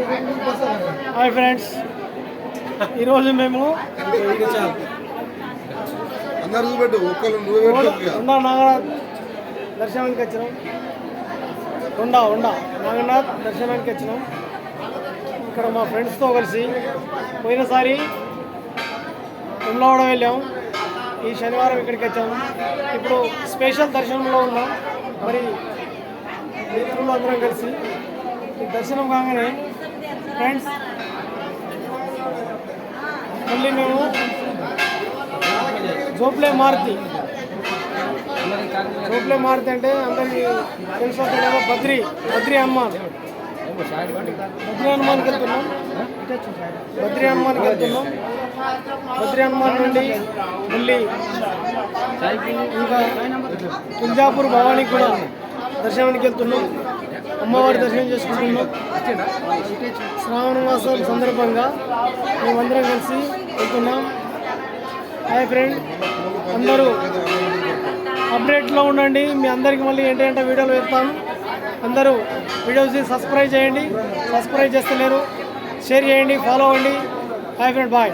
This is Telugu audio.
Hi friends. ఈరోజు మేము. ఉండా నాగనాథ్ దర్శనానికి వచ్చినాం. ఉండా ఉండా నాగనాథ్ దర్శనానికి వచ్చినాం. ఇక్కడ మా ఫ్రెండ్స్తో కలిసి పోయినసారి ఉమ్లవాడ వెళ్ళాం. ఈ శనివారం ఇక్కడికి వచ్చాము. ఇప్పుడు స్పెషల్ దర్శనంలో ఉన్నాం. మరి మిత్రులు అందరం కలిసి ఈ దర్శనం కాగానే ఫ్రెండ్స్ మళ్ళీ మేము. జోప్లే మారుతి. జోప్లే మారుతి అంటే అందరికి తెలుసు తెలియదు బద్రి బద్రి హనుమాన్ బద్రి హనుమాన్కి వెళ్తున్నాం. బద్రి హనుమాన్కి వెళ్తున్నాం. బద్రి హనుమాన్ నుండి మళ్ళీ ఇంకా తుల్జాపూర్ భవానీకి కూడా దర్శనానికి వెళ్తున్నాం. అమ్మవారి దర్శనం చేసుకుంటున్నాం. శ్రావణ మాసం సందర్భంగా మేమందరం కలిసి వెళ్తున్నాం. హాయ్ ఫ్రెండ్ అందరూ అప్డేట్లో ఉండండి. మీ అందరికి మళ్ళీ ఏంటంటే వీడియోలు పెడతాను అందరూ వీడియోస్ సబ్స్క్రైబ్ చేయండి. సబ్స్క్రైబ్ చేస్తలేరు. షేర్ చేయండి. ఫాలో అవ్వండి. Hi friend bye